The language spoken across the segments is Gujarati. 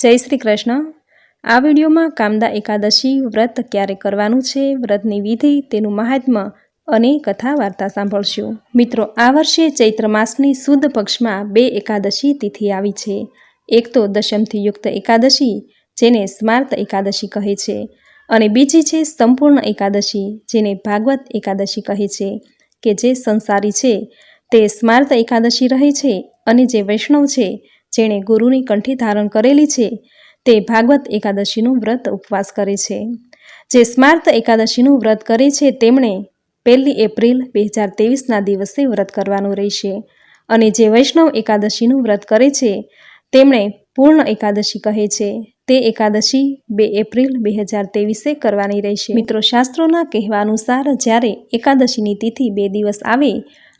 જય શ્રી કૃષ્ણ. આ વિડીયોમાં કામદા એકાદશી વ્રત ક્યારે કરવાનું છે, વ્રતની વિધિ, તેનું મહાત્મ્ય અને કથા વાર્તા સાંભળશું. મિત્રો, આ વર્ષે ચૈત્ર માસની સુદ પક્ષમાં બે એકાદશી તિથિ આવી છે. એક તો દશમથી યુક્ત એકાદશી, જેને સ્માર્ત એકાદશી કહે છે, અને બીજી છે સંપૂર્ણ એકાદશી, જેને ભાગવત એકાદશી કહે છે, કે જે સંસારી છે. તે સ્માર્ત એકાદશી રહે છે અને જે વૈષ્ણવ છે જેણે ગુરુની કંઠી ધારણ કરેલી છે, તે ભાગવત એકાદશીનું વ્રત ઉપવાસ કરે છે. જે સ્માર્ત એકાદશીનું વ્રત કરે છે, તેમણે પહેલી એપ્રિલ બે હજાર તેવીસના દિવસે વ્રત કરવાનું રહેશે અને જે વૈષ્ણવ એકાદશીનું વ્રત કરે છે, તેમણે પૂર્ણ એકાદશી કહે છે. તે એકાદશી બે એપ્રિલ બે હજાર તેવીસે કરવાની રહેશે. મિત્રો, શાસ્ત્રોના કહેવા અનુસાર જ્યારે એકાદશીની તિથિ બે દિવસ આવે,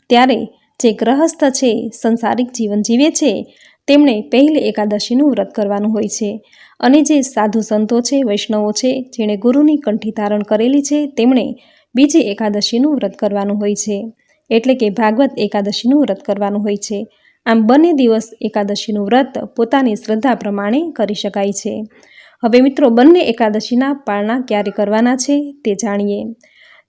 ત્યારે જે ગ્રહસ્થ છે, સંસારિક જીવન જીવે છે તેમણે પહેલી એકાદશીનું વ્રત કરવાનું હોય છે. અને જે સાધુ સંતો છે, વૈષ્ણવો છે, જેણે ગુરુની કંઠી ધારણ કરેલી છે, તેમણે બીજી એકાદશીનું વ્રત કરવાનું હોય છે. એટલે કે ભાગવત એકાદશીનું વ્રત કરવાનું હોય છે. આમ બંને દિવસ એકાદશીનું વ્રત પોતાની શ્રદ્ધા પ્રમાણે કરી શકાય છે. હવે મિત્રો, બંને એકાદશીના પાળના ક્યારે કરવાના છે તે જાણીએ.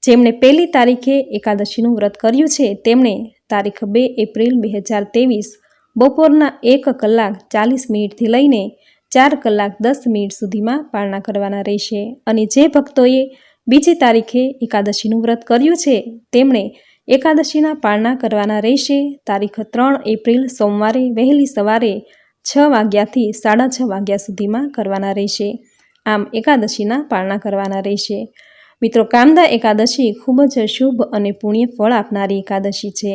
જેમણે પહેલી તારીખે એકાદશીનું વ્રત કર્યું છે, તેમણે તારીખ બે એપ્રિલ બે હજાર તેવીસ બપોરના એક કલાક ચાલીસ મિનિટથી લઈને ચાર કલાક દસ મિનિટ સુધીમાં પારણા કરવાના રહેશે. અને જે ભક્તોએ બીજી તારીખે એકાદશીનું વ્રત કર્યું છે, તેમણે એકાદશીના પારણા કરવાના રહેશે. તારીખ ત્રણ એપ્રિલ સોમવારે વહેલી સવારે છ વાગ્યાથી સાડા છ વાગ્યા સુધીમાં કરવાના રહેશે. આમ એકાદશીના પારણા કરવાના રહેશે. મિત્રો, કામદા એકાદશી ખૂબ જ શુભ અને પુણ્ય ફળ આપનારી એકાદશી છે.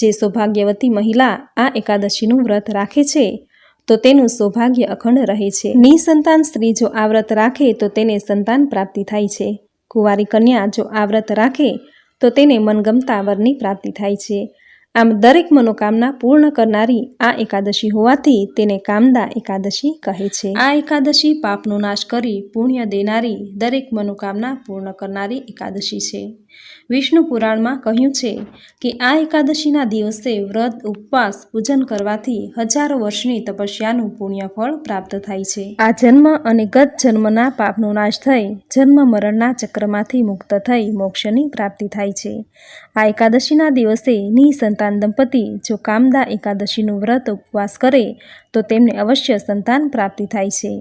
જે સૌભાગ્યવતી મહિલા આ એકાદશીનું વ્રત રાખે છે, તો તેનું સૌભાગ્ય અખંડ રહે છે. નિસંતાન સ્ત્રી જો આ વ્રત રાખે, તો તેને સંતાન પ્રાપ્તિ થાય છે. કુંવારી કન્યા જો આ વ્રત રાખે, તો તેને મનગમતા વરની પ્રાપ્તિ થાય છે. આમ દરેક મનોકામના પૂર્ણ કરનારી આ એકાદશી હોવાથી તેને કામદા એકાદશી કહે છે. આ એકાદશી પાપનો નાશ કરી પુણ્ય દેનારી દરેક મનોકામના પૂર્ણ કરનારી એકાદશી છે. વિષ્ણુ પુરાણમાં કહ્યું છે કે આ એકાદશીના દિવસે વ્રત, ઉપવાસ, પૂજન કરવાથી હજારો વર્ષની તપસ્યાનું પુણ્યફળ પ્રાપ્ત થાય છે. આ જન્મ અને ગત જન્મના પાપનો નાશ થઈ, જન્મ મરણના ચક્રમાંથી મુક્ત થઈ મોક્ષની પ્રાપ્તિ થાય છે. આ એકાદશીના દિવસે નિસંતાન દંપતી જો કામદા એકાદશીનું વ્રત, ઉપવાસ કરે, તો તેમને અવશ્ય સંતાન પ્રાપ્તિ થાય છે.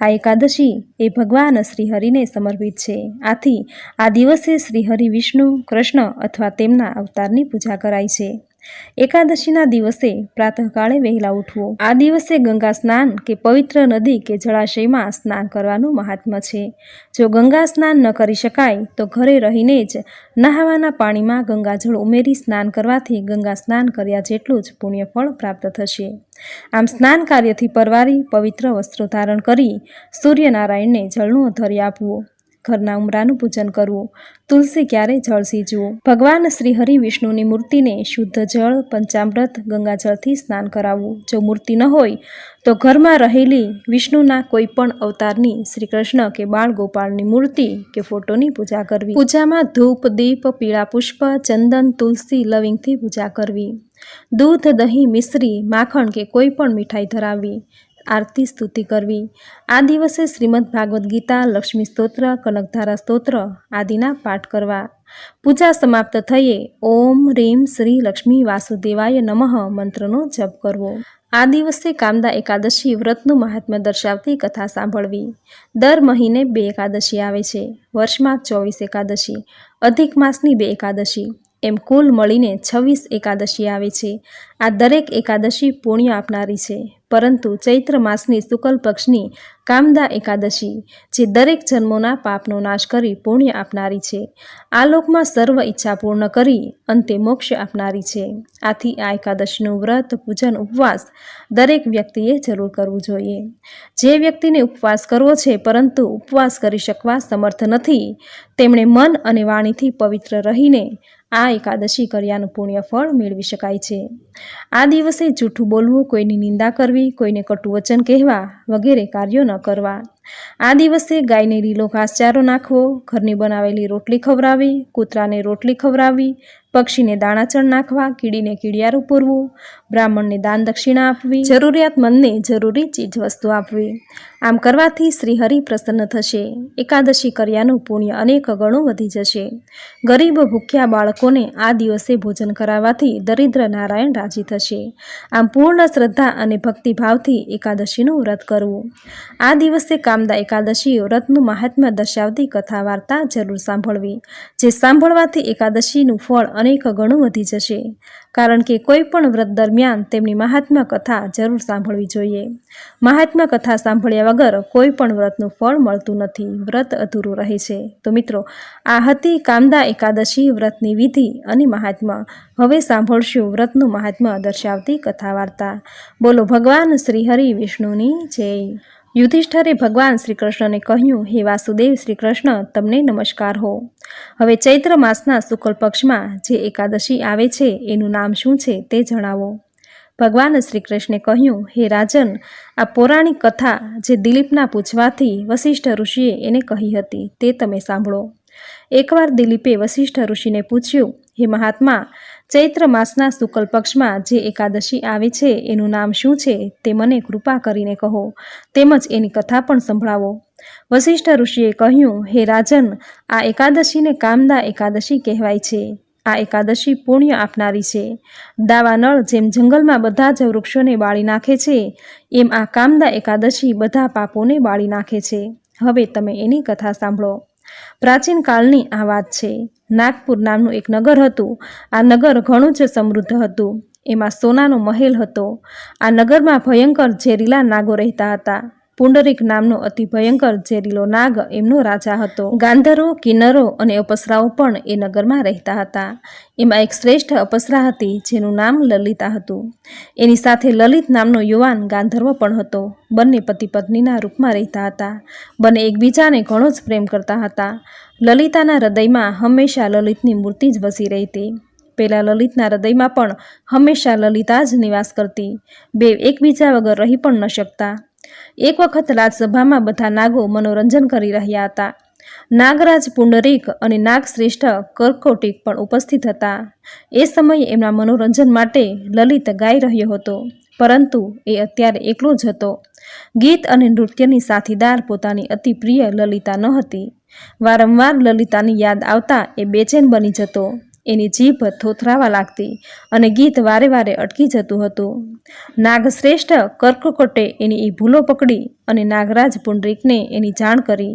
આ એકાદશી એ ભગવાન શ્રીહરિને સમર્પિત છે. આથી આ દિવસે શ્રીહરિ વિષ્ણુ, કૃષ્ણ અથવા તેમના અવતારની પૂજા કરાય છે. એકાદશીના દિવસે પ્રાતઃકાળે વહેલા ઉઠવું. આ દિવસે ગંગા સ્નાન કે પવિત્ર નદી કે જળાશયમાં સ્નાન કરવાનું મહાત્મ્ય છે. જો ગંગા સ્નાન ન કરી શકાય, તો ઘરે રહીને જ નહાવાના પાણીમાં ગંગાજળ ઉમેરી સ્નાન કરવાથી ગંગા સ્નાન કર્યા જેટલું જ પુણ્યફળ પ્રાપ્ત થશે. આમ સ્નાન કાર્યથી પરવારી પવિત્ર વસ્ત્રો ધારણ કરી સૂર્યનારાયણને જળનું અધર્ય આપવું. ઘરના ઉમરાનું પૂજન કરવું. તુલસી ક્યારે જળ સીજવું ભગવાન શ્રી હરિ વિષ્ણુની મૂર્તિને શુદ્ધ જળ, પંચામૃત, ગંગાજળથી સ્નાન કરાવવું. જો મૂર્તિ ન હોય, તો ઘરમાં રહેલી વિષ્ણુના કોઈ પણ અવતારની શ્રી કૃષ્ણ કે બાળ ગોપાળની મૂર્તિ કે ફોટોની પૂજા કરવી. પૂજામાં ધૂપ, દીપ, પીળા પુષ્પ, ચંદન, તુલસી, લવિંગથી પૂજા કરવી. દૂધ, દહીં, મિશ્રી, માખણ કે કોઈ પણ મીઠાઈ ધરાવવી. આરતી સ્તુતિ કરવી. આ દિવસે શ્રીમદ ભાગવદ્ ગીતા, લક્ષ્મી સ્તોત્ર, કનકધારા સ્તોત્ર આદિના પાઠ કરવા. પૂજા સમાપ્ત થઈએ ઓમ રીમ શ્રી લક્ષ્મી વાસુદેવાય નમઃ. મંત્રનો જપ કરવો. આ દિવસે કામદા એકાદશી વ્રતનું મહાત્મ્ય દર્શાવતી કથા સાંભળવી. દર મહિને બે એકાદશી આવે છે. વર્ષમાં ચોવીસ એકાદશી, અધિક માસની બે એકાદશી. એમ કુલ મળીને છવ્વીસ એકાદશી આવે છે. આ દરેક એકાદશી પુણ્ય આપનારી છે. પરંતુ ચૈત્ર માસની શુકલ પક્ષની કામદા એકાદશી, જે દરેક જન્મોના પાપનો નાશ કરી પુણ્ય આપનારી છે. આ લોકમાં સર્વ ઈચ્છા પૂર્ણ કરી અંતે મોક્ષ આપનારી છે. આથી આ એકાદશીનું વ્રત, પૂજન, ઉપવાસ દરેક વ્યક્તિએ જરૂર કરવું જોઈએ. જે વ્યક્તિને ઉપવાસ કરવો છે પરંતુ ઉપવાસ કરી શકવા સમર્થ નથી, તેમણે મન અને વાણીથી પવિત્ર રહીને આ એકાદશી કર્યાનું પુણ્ય ફળ મેળવી શકાય છે. આ દિવસે જૂઠું બોલવું, કોઈની નિંદા કરવી, કોઈને કટુ વચન કહેવા વગેરે કાર્યો ન કરવા. આ દિવસે ગાયને લીલો ઘાસચારો નાખવો, ઘરની બનાવેલી રોટલી ખવડાવવી કૂતરાને રોટલી ખવડાવવી પક્ષીને દાણાચણ નાખવા, કીડીને કીડિયારું પૂરવું, બ્રાહ્મણને દાન દક્ષિણા આપવી. જરૂરિયાતમંદને જરૂરી ચીજવસ્તુ આપવી. આમ કરવાથી શ્રીહરિ પ્રસન્ન થશે. એકાદશી કર્યાનું પુણ્ય અનેક ગણું વધી જશે. ગરીબ ભૂખ્યા બાળકોને આ દિવસે ભોજન કરાવવાથી દરિદ્ર નારાયણ રાજી થશે. આમ પૂર્ણ શ્રદ્ધા અને ભક્તિભાવથી એકાદશીનું વ્રત કરવું. આ દિવસે કામદા એકાદશી વ્રતનું મહાત્મ્ય દર્શાવતી કથા વાર્તા જરૂર સાંભળવી, જે સાંભળવાથી એકાદશીનું ફળ અનેક ગણું વધી જશે. કારણ કે કોઈ પણ વ્રત દરમિયાન તેમની મહાત્મ્ય કથા જરૂર સાંભળવી જોઈએ. મહાત્મ્ય કથા સાંભળ્યા વગર કોઈ પણ વ્રતનું ફળ મળતું નથી. વ્રત અધૂરું રહે છે. તો મિત્રો, આ હતી કામદા એકાદશી વ્રતની વિધિ અને મહાત્મ્ય. હવે સાંભળશું વ્રતનું મહાત્મ્ય દર્શાવતી કથા વાર્તા બોલો ભગવાન શ્રીહરિ વિષ્ણુની જય. યુધિષ્ઠરે ભગવાન શ્રી કૃષ્ણને કહ્યું, હે વાસુદેવ શ્રી કૃષ્ણ તમને નમસ્કાર હો. હવે ચૈત્ર માસના શુક્લ પક્ષમાં જે એકાદશી આવે છે, એનું નામ શું છે તે જણાવો. ભગવાન શ્રી કૃષ્ણે કહ્યું, હે રાજન, આ પૌરાણિક કથા જે દિલીપના પૂછવાથી વશિષ્ઠ ઋષિએ એને કહી હતી, તે તમે સાંભળો. એકવાર દિલીપે વશિષ્ઠ ઋષિને પૂછ્યું, હે મહાત્મા ચૈત્ર માસના શુક્લ પક્ષમાં જે એકાદશી આવે છે, એનું નામ શું છે તે મને કૃપા કરીને કહો. તેમજ એની કથા પણ સંભળાવો. વશિષ્ઠ ઋષિએ કહ્યું, હે રાજન, આ એકાદશીને કામદા એકાદશી કહેવાય છે. આ એકાદશી પુણ્ય આપનારી છે. દાવાનળ જેમ જંગલમાં બધા જ વૃક્ષોને બાળી નાખે છે, એમ આ કામદા એકાદશી બધા પાપોને બાળી નાખે છે. હવે તમે એની કથા સાંભળો. પ્રાચીન કાળની આ વાત છે. નાગપુર નામનું એક નગર હતું. આ નગર ઘણું જ સમૃદ્ધ હતું. એમાં સોનાનો મહેલ હતો. આ નગરમાં ભયંકર ઝેરીલા નાગો રહેતા હતા. પુંડરીક નામનો અતિ ભયંકર ઝેરીલો નાગ એમનો રાજા હતો. ગાંધરો, કિન્નરો અને અપસરાઓ પણ એ નગરમાં રહેતા હતા. એમાં એક શ્રેષ્ઠ અપસરા હતી જેનું નામ લલિતા હતું. એની સાથે લલિત નામનો યુવાન ગાંધર્વ પણ હતો. બંને પતિ પત્નીના રૂપમાં રહેતા હતા. બંને એકબીજાને ઘણો જ પ્રેમ કરતા હતા. લલિતાના હૃદયમાં હંમેશા લલિતની મૂર્તિ જ વસી રહેતી. પહેલાં લલિતના હૃદયમાં પણ હંમેશા લલિતા જ નિવાસ કરતી. બે એકબીજા વગર રહી પણ ન શકતા. એક વખત રાજસભામાં બધા નાગો મનોરંજન કરી રહ્યા હતા. નાગરાજ પુંડરીક અને નાગશ્રેષ્ઠ કર્કોટિક પણ ઉપસ્થિત હતા. એ સમયે એમના મનોરંજન માટે લલિત ગાઈ રહ્યો હતો, પરંતુ એ અત્યારે એકલો જ હતો. ગીત અને નૃત્યની સાથીદાર પોતાની અતિ પ્રિય લલિતા ન હતી વારંવાર લલિતાની યાદ આવતા એ બેચેન બની જતો, એની જીભ થોથરાવા લાગતી અને ગીત વારે વારે અટકી જતું હતું. નાગશ્રેષ્ઠ કર્કકોટે એની એ ભૂલો પકડી અને નાગરાજ પુંડરીકને એની જાણ કરી.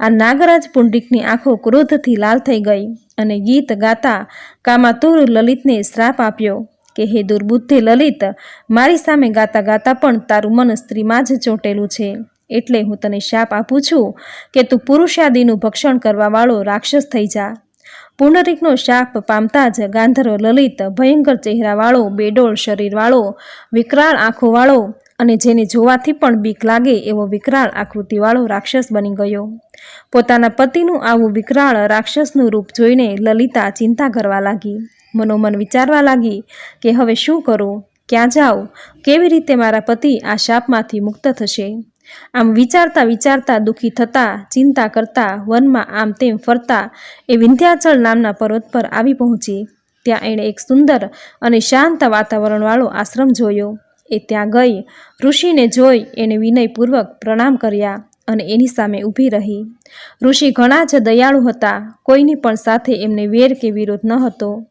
આ નાગરાજ પુંડરીકની આંખો ક્રોધથી લાલ થઈ ગઈ અને ગીત ગાતા કામાતુર લલિતને શ્રાપ આપ્યો કે, હે દુર્બુદ્ધિ લલિત, મારી સામે ગાતા ગાતા પણ તારું મન સ્ત્રીમાં જ ચોંટેલું છે. એટલે હું તને શાપ આપું છું કે તું પુરુષાદીનું ભક્ષણ કરવાવાળો રાક્ષસ થઈ જા. પુનરીકનો શાપ પામતા જ ગાંધર્વ લલિત, ભયંકર ચહેરાવાળો, બેડોળ શરીરવાળો, વિકરાળ આંખોવાળો અને જેને જોવાથી પણ બીક લાગે એવો વિકરાળ આકૃતિવાળો રાક્ષસ બની ગયો. પોતાના પતિનું આવું વિકરાળ રાક્ષસનું રૂપ જોઈને લલિતા ચિંતા કરવા લાગી. મનોમન વિચારવા લાગી કે હવે શું કરું? ક્યાં જાઉં? કેવી રીતે મારા પતિ આ શાપમાંથી મુક્ત થશે? આમ વિચારતા વિચારતા દુઃખી થતા, ચિંતા કરતા, વનમાં આમ તેમ ફરતા, એ વિંધ્યાચળ નામના પર્વત પર આવી પહોંચી. ત્યાં એણે એક સુંદર અને શાંત વાતાવરણવાળો આશ્રમ જોયો. એ ત્યાં ગઈ, ઋષિને જોઈ એણે વિનયપૂર્વક પ્રણામ કર્યા. અને એની સામે ઊભી રહી. ઋષિ ઘણા જ દયાળુ હતા. કોઈની પણ સાથે એમને વેર કે વિરોધ ન હતો.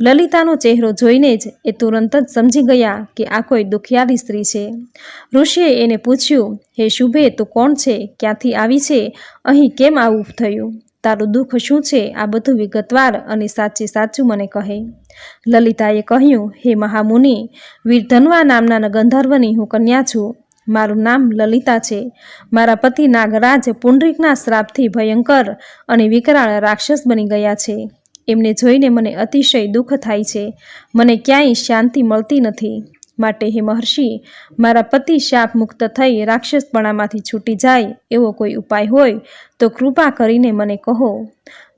લલિતાનો ચહેરો જોઈને જ એ તુરંત જ સમજી ગયા કે આ કોઈ દુખિયારી સ્ત્રી છે. ઋષિએ એને પૂછ્યું, હે શુભે, તું કોણ છે? ક્યાંથી આવી છે? અહીં કેમ આવું થયું? તારું દુઃખ શું છે? આ બધું વિગતવાર અને સાચે સાચું મને કહે. લલિતાએ કહ્યું, હે મહામુનિ, વીરધનવા નામના ગંધર્વની હું કન્યા છું. મારું નામ લલિતા છે. મારા પતિ નાગરાજ પુંડરીકના શ્રાપથી ભયંકર અને વિકરાળ રાક્ષસ બની ગયા છે. એમને જોઈને મને અતિશય દુઃખ થાય છે. મને ક્યાંય શાંતિ મળતી નથી. માટે હે મહર્ષિ, મારા પતિ શાપ મુક્ત થઈ રાક્ષસપણામાંથી છૂટી જાય એવો કોઈ ઉપાય હોય તો કૃપા કરીને મને કહો.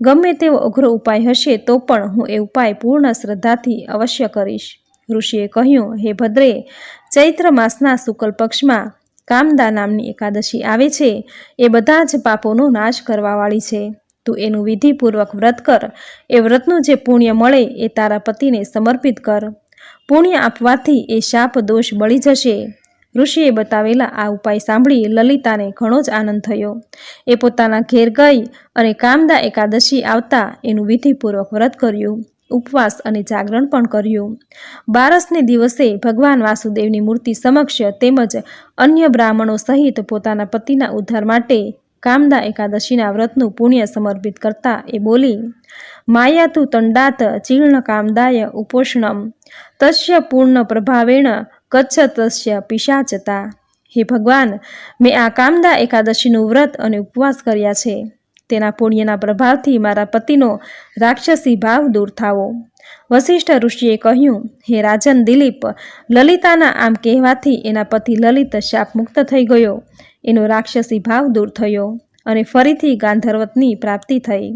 ગમે તેવો અઘરો ઉપાય હશે તો પણ હું એ ઉપાય પૂર્ણ શ્રદ્ધાથી અવશ્ય કરીશ. ઋષિએ કહ્યું, હે ભદ્રે ચૈત્ર માસના શુક્લ પક્ષમાં કામદા નામની એકાદશી આવે છે, એ બધા જ પાપોનો નાશ કરવાવાળી છે. તું એનું વિધિપૂર્વક વ્રત કર, એ વ્રતનું જે પુણ્ય મળે એ તારા પતિને સમર્પિત કર. પુણ્ય આપવાથી એ શાપ દોષ બળી જશે. ઋષિએ બતાવેલા આ ઉપાય સાંભળી લલિતાને ઘણો જ આનંદ થયો. એ પોતાના ઘેર ગઈ અને કામદા એકાદશી આવતા એનું વિધિપૂર્વક વ્રત કર્યું. ઉપવાસ અને જાગરણ પણ કર્યું. બારસને દિવસે ભગવાન વાસુદેવની મૂર્તિ સમક્ષ તેમજ અન્ય બ્રાહ્મણો સહિત પોતાના પતિના ઉદ્ધાર માટે કામદા એકાદશીના વ્રતનું પુણ્ય સમર્પિત કરતા એ બોલી, માયા તું તંડાત ચીર્ણ કામદાય ઉપોષણમ, તસ્ય પૂર્ણ પ્રભાવેણ કચ્છ તસ્ય પિશાચતા. હે ભગવાન, મેં આ કામદા એકાદશીનું વ્રત અને ઉપવાસ કર્યા છે. તેના પુણ્યના પ્રભાવથી મારા પતિનો રાક્ષસી ભાવ દૂર થાવો. વશિષ્ઠ ઋષિએ કહ્યું, હે રાજન દિલીપ, લલિતાના આમ કહેવાથી એના પતિ લલિત શાપ મુક્ત થઈ ગયો. એનો રાક્ષસી ભાવ દૂર થયો અને ફરીથી ગાંધર્વતની પ્રાપ્તિ થઈ.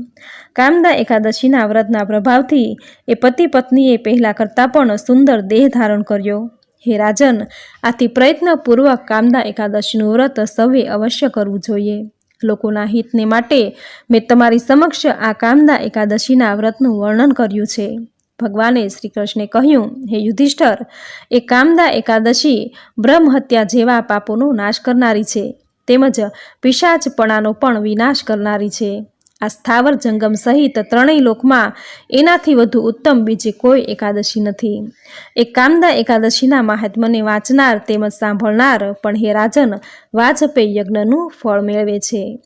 કામદા એકાદશીના વ્રતના પ્રભાવથી એ પતિ પત્નીએ પહેલાં કરતાં પણ સુંદર દેહ ધારણ કર્યો. હે રાજન, આથી પ્રયત્નપૂર્વક કામદા એકાદશીનું વ્રત સૌએ અવશ્ય કરવું જોઈએ. લોકોના હિતને માટે મેં તમારી સમક્ષ આ કામદા એકાદશીના વ્રતનું વર્ણન કર્યું છે. ભગવાને શ્રી કૃષ્ણે કહ્યું, હે યુધિષ્ઠર, એ કામદા એકાદશી બ્રહ્મ હત્યા જેવા પાપોનો નાશ કરનારી છે, તેમજ પિશાચપણાનો પણ વિનાશ કરનારી છે. આ સ્થાવર જંગમ સહિત ત્રણેય લોકમાં એનાથી વધુ ઉત્તમ બીજી કોઈ એકાદશી નથી. એ કામદા એકાદશીના મહાત્મને વાંચનાર તેમજ સાંભળનાર પણ હે રાજન, વાજપેયી યજ્ઞનું ફળ મેળવે છે.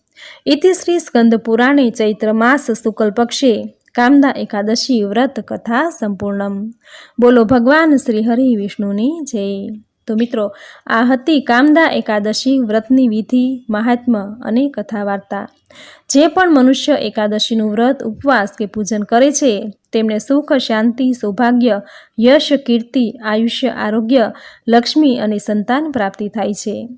ઇતિશ્રી સ્કંદ પુરાણે ચૈત્ર માસ શુકલ પક્ષે કામદા એકાદશી વ્રત કથા સંપૂર્ણમ. બોલો ભગવાન શ્રી હરિ વિષ્ણુની જય. તો મિત્રો, આ હતી કામદા એકાદશી વ્રતની વિધિ, મહાત્મ્ય અને કથા વાર્તા જે પણ મનુષ્ય એકાદશીનું વ્રત, ઉપવાસ કે પૂજન કરે છે, તેમને સુખ, શાંતિ, સૌભાગ્ય, યશ, કીર્તિ, આયુષ્ય, આરોગ્ય, લક્ષ્મી અને સંતાન પ્રાપ્તિ થાય છે.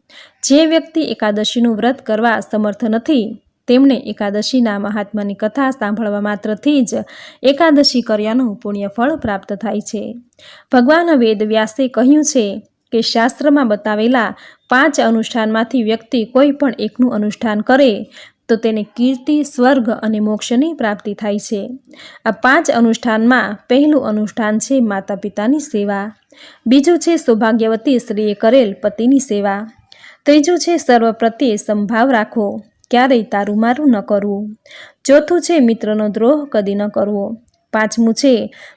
જે વ્યક્તિ એકાદશીનું વ્રત કરવા સમર્થ નથી તેમણે એકાદશીના મહાત્માની કથા સાંભળવા માત્રથી જ એકાદશી કર્યાનું પુણ્યફળ પ્રાપ્ત થાય છે. ભગવાન વેદ વ્યાસે કહ્યું છે કે શાસ્ત્રમાં બતાવેલા પાંચ અનુષ્ઠાનમાંથી વ્યક્તિ કોઈ પણ એકનું અનુષ્ઠાન કરે તો તેને કીર્તિ, સ્વર્ગ અને મોક્ષની પ્રાપ્તિ થાય છે. આ પાંચ અનુષ્ઠાનમાં પહેલું અનુષ્ઠાન છે માતા પિતાની સેવા. બીજું છે સૌભાગ્યવતી સ્ત્રીએ કરેલ પતિની સેવા. ત્રીજું છે સર્વ પ્રત્યે સંભાવ રાખવો. ક્યારેય તારું મારું ન કરવું. ચોથું છે મિત્રનો દ્રોહ કદી ન કરવો. પાંચમું છે,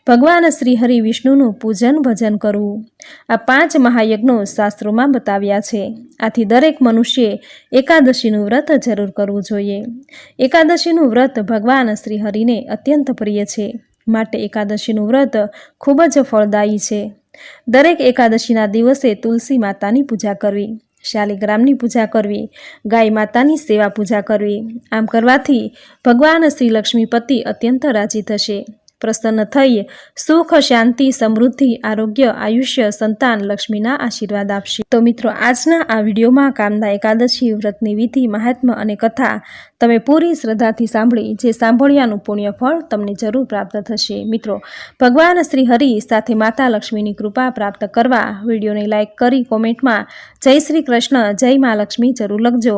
ભગવાન શ્રી હરિ વિષ્ણુનું પૂજન ભજન કરવું. આ પાંચ મહાયજ્ઞો શાસ્ત્રોમાં બતાવ્યા છે. આથી દરેક મનુષ્યે એકાદશીનું વ્રત જરૂર કરવું જોઈએ. એકાદશીનું વ્રત ભગવાન શ્રી હરિને અત્યંત પ્રિય છે. માટે એકાદશીનું વ્રત ખૂબ જ ફળદાયી છે. દરેક એકાદશીના દિવસે તુલસી માતાની પૂજા કરવી, શાલિગ્રામની પૂજા કરવી, ગાય માતાની સેવા પૂજા કરવી. આમ કરવાથી ભગવાન શ્રી લક્ષ્મીપતિ અત્યંત રાજી થશે. પ્રસન્ન થઈએ. સુખ, શાંતિ, સમૃદ્ધિ, આરોગ્ય, આયુષ્ય, સંતાન, લક્ષ્મીના આશીર્વાદ આપશે. તો મિત્રો, આજના આ વિડીયોમાં કામદા એકાદશી, વ્રતની વિધિ મહાત્મા અને કથા તમે પૂરી શ્રદ્ધાથી સાંભળી, જે સાંભળ્યાનું પુણ્ય ફળ તમને જરૂર પ્રાપ્ત થશે. મિત્રો, ભગવાન શ્રી હરિ સાથે માતા લક્ષ્મીની કૃપા પ્રાપ્ત કરવા વિડીયોને લાઇક કરી કોમેન્ટમાં જય શ્રી કૃષ્ણ, જય મા લક્ષ્મી જરૂર લખજો.